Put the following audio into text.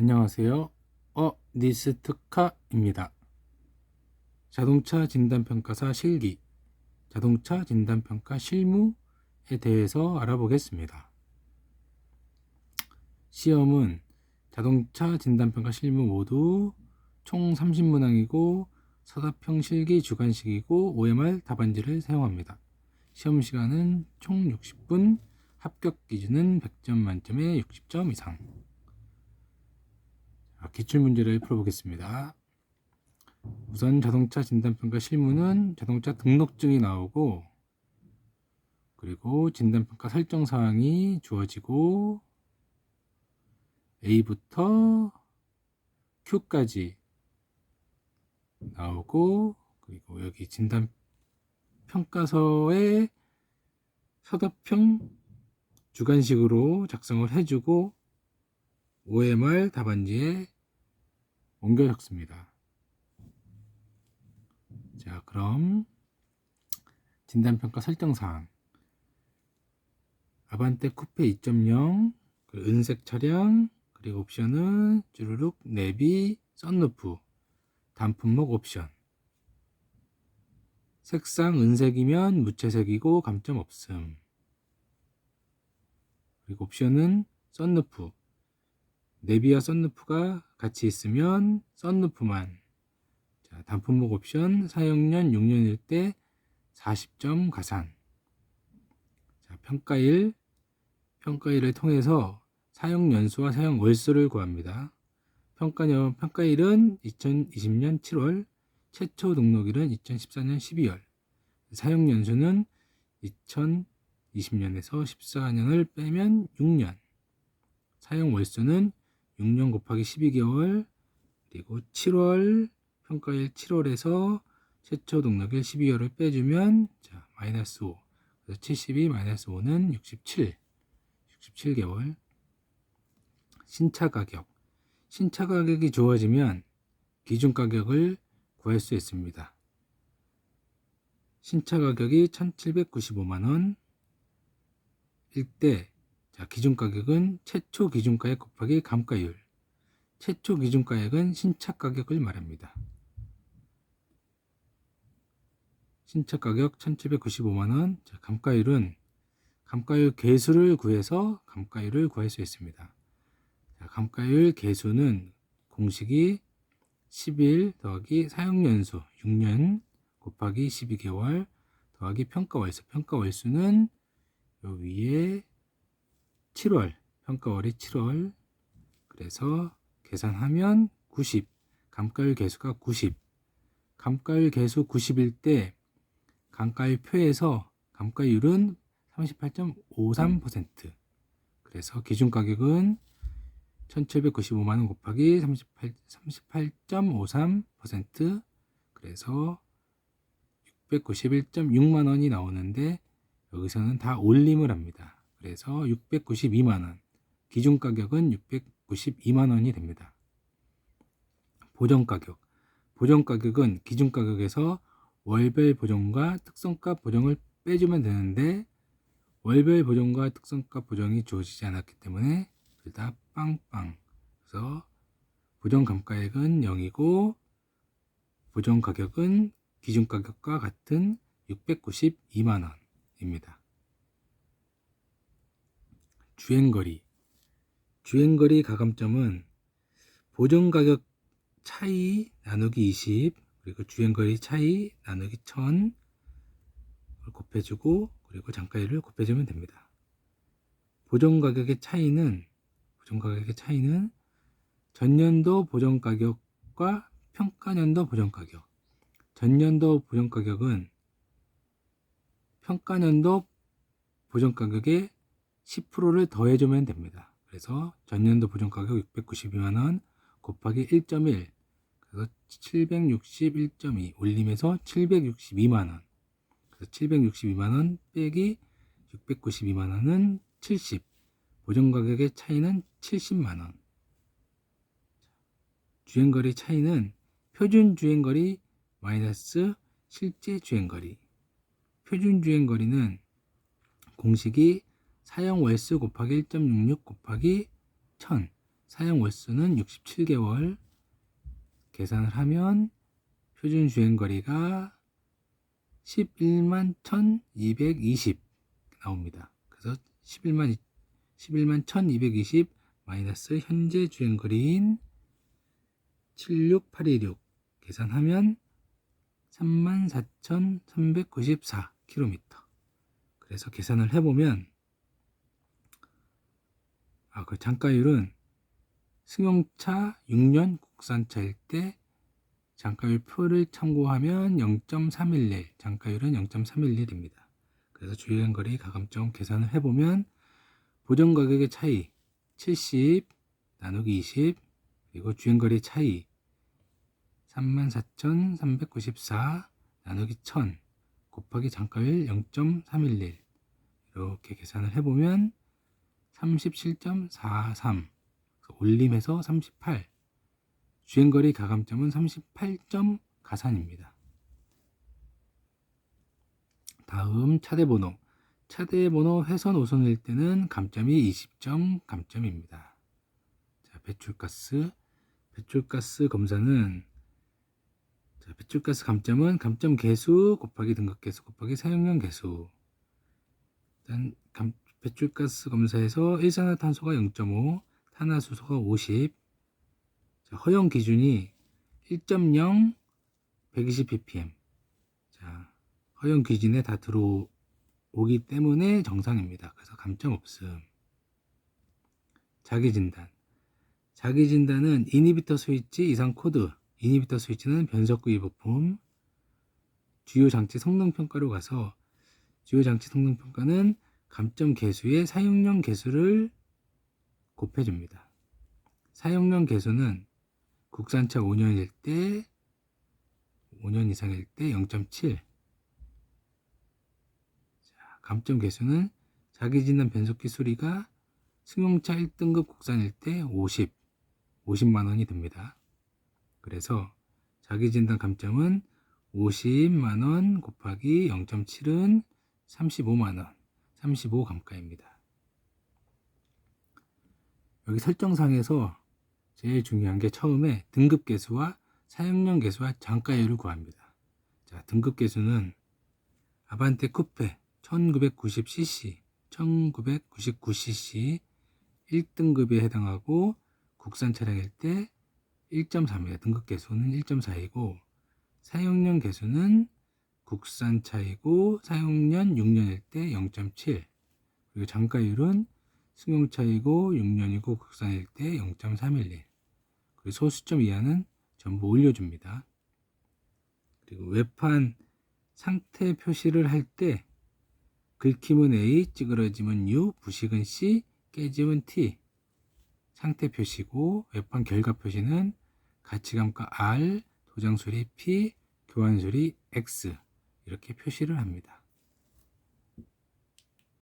안녕하세요. 어, 니스트카입니다. 자동차 진단평가사 실기, 자동차 진단평가 실무에 대해서 알아보겠습니다. 시험은 자동차 진단평가 실무 모두 총 30문항이고 서답형 실기 주관식이고 OMR 답안지를 사용합니다. 시험 시간은 총 60분, 합격 기준은 100점 만점에 60점 이상. 자, 기출 문제를 풀어보겠습니다. 우선 자동차 진단평가 실무는 자동차 등록증이 나오고 그리고 진단평가 설정 사항이 주어지고 A부터 Q까지 나오고 그리고 여기 진단 평가서에 서답형 주관식으로 작성을 해주고 OMR 답안지에 옮겨 적습니다. 자, 그럼 진단평가 설정사항. 아반떼 쿠페 2.0그 은색 차량 그리고 옵션은 쭈루룩 내비 썬루프 단품목 옵션. 색상 은색이면 무채색이고 감점 없음. 그리고 옵션은 썬루프 내비와 썬루프가 같이 있으면 썬루프만 자, 단품목 옵션 사용년 6년일 때 40점 가산 자, 평가일 평가일을 통해서 사용 연수와 사용 월수를 구합니다. 평가년 평가일은 2020년 7월, 최초 등록일은 2014년 12월. 사용 연수는 2020년에서 14년을 빼면 6년. 사용 월수는 6년 곱하기 12개월, 그리고 7월 평가일 7월에서 최초 등록일 12월을 빼주면 자, 마이너스 5. 그래서 72 마이너스 5는 67. 67개월. 신차 가격. 신차 가격이 좋아지면 기준 가격을 구할 수 있습니다. 신차 가격이 1795만 원. 일때 자, 기준 가격은 최초 기준가액 곱하기 감가율. 최초 기준가액은 신차 가격을 말합니다. 신차 가격 1795만 원. 자, 감가율은 감가율 개수를 구해서 감가율을 구할 수 있습니다. 자, 감가율 개수는 공식이 11 더하기 사용연수 6년 곱하기 12개월 더하기 평가월수 평가월수는 요 위에 7월 평가월이 7월. 그래서 계산하면 90 감가율 개수가 90 감가율 개수 90일 때 감가율 표에서 감가율은 38.53% 그래서 기준 가격은 1795만원 곱하기 38, 38.53% 그래서 691.6만원이 나오는데 여기서는 다 올림을 합니다. 그래서 692만원 기준 가격은 692만원이 됩니다. 보정 가격 보정 가격은 기준 가격에서 월별 보정과 특성값 보정을 빼주면 되는데 월별 보정과 특성값 보정이 주어지지 않았기 때문에 둘 다 빵빵. 그래서 보정 감가액은 0이고 보정 가격은 기준 가격과 같은 692만 원입니다. 주행거리 주행거리 가감점은 보정 가격 차이 나누기 20 그리고 주행거리 차이 나누기 1000을 곱해주고 그리고 장가율을 곱해주면 됩니다. 보정 가격의 차이는 보정 가격의 차이는 전년도 보정 가격과 평가년도 보정 가격. 전년도 보정 가격은 평가년도 보정 가격에 10%를 더해주면 됩니다. 그래서 전년도 보정 가격 692만 원 곱하기 1.1 그래서 761.2 올림에서 762만 원. 그래서 762만 원 빼기 692만 원은 70. 보정 가격의 차이는 70만 원. 주행거리 차이는 표준 주행거리 마이너스 실제 주행거리. 표준 주행거리는 공식이 사용 월수 곱하기 1.66 곱하기 1000. 사용 월수는 67개월 계산을 하면 표준 주행 거리가 11만 1220 나옵니다. 그래서 11만 11만 1220 마이너스 현재 주행 거리인 76816 계산하면 34,394km. 그래서 계산을 해보면 아, 그 장가율은 승용차 6년 국산차일 때 장가율 표를 참고하면 0.311, 장가율은 0.311입니다. 그래서 주행거리 가감점 계산을 해보면 보정 가격의 차이 70 나누기 20 그리고 주행거리 차이 34,394 나누기 1000 곱하기 장가율 0.311 이렇게 계산을 해보면 37.43 올림해서 38 주행거리 가감점은 38점 가산입니다. 다음 차대 번호. 차대 번호 회선 5선일 때는 감점이 20점 감점입니다. 자, 배출가스. 배출가스 검사는 자, 배출가스 감점은 감점 개수 곱하기 등급 개수 곱하기 사용량 개수. 일단 감, 배출가스 검사에서 일산화탄소가 0.5 탄화수소가 50 자, 허용 기준이 1.0 120 ppm 자, 허용 기준에 다 들어오기 때문에 정상입니다. 그래서 감점 없음. 자기 진단. 자기 진단은 이니비터 스위치 이상 코드. 이니비터 스위치는 변속구이 부품. 주요 장치 성능 평가로 가서 주요 장치 성능 평가는 감점 개수의 사용량 개수를 곱해 줍니다. 사용량 개수는 국산차 5년일 때 5년 이상일 때 0.7 감점 개수는 자기진단 변속기 수리가 승용차 1등급 국산일 때 50, 50만 원이 듭니다. 그래서 자기진단 감점은 50만 원 곱하기 0.7은 35만 원, 35 감가입니다. 여기 설정상에서 제일 중요한 게 처음에 등급 개수와 사용량 개수와 장가율을 구합니다. 자, 등급 개수는 아반떼 쿠페 1990cc, 1999cc 1등급에 해당하고 국산 차량일 때 1.4입니다. 등급 개수는 1.4이고 사용년 개수는 국산차이고 사용년 6년일 때 0.7 그리고 장가율은 승용차이고 6년이고 국산일 때 0.311 그리고 소수점 이하는 전부 올려줍니다. 그리고 외판 상태 표시를 할 때 긁힘은 A, 찌그러짐은 U, 부식은 C, 깨짐은 T. 상태 표시고 외판 결과 표시는 가치감가 R, 도장 수리 P, 교환 수리 X 이렇게 표시를 합니다.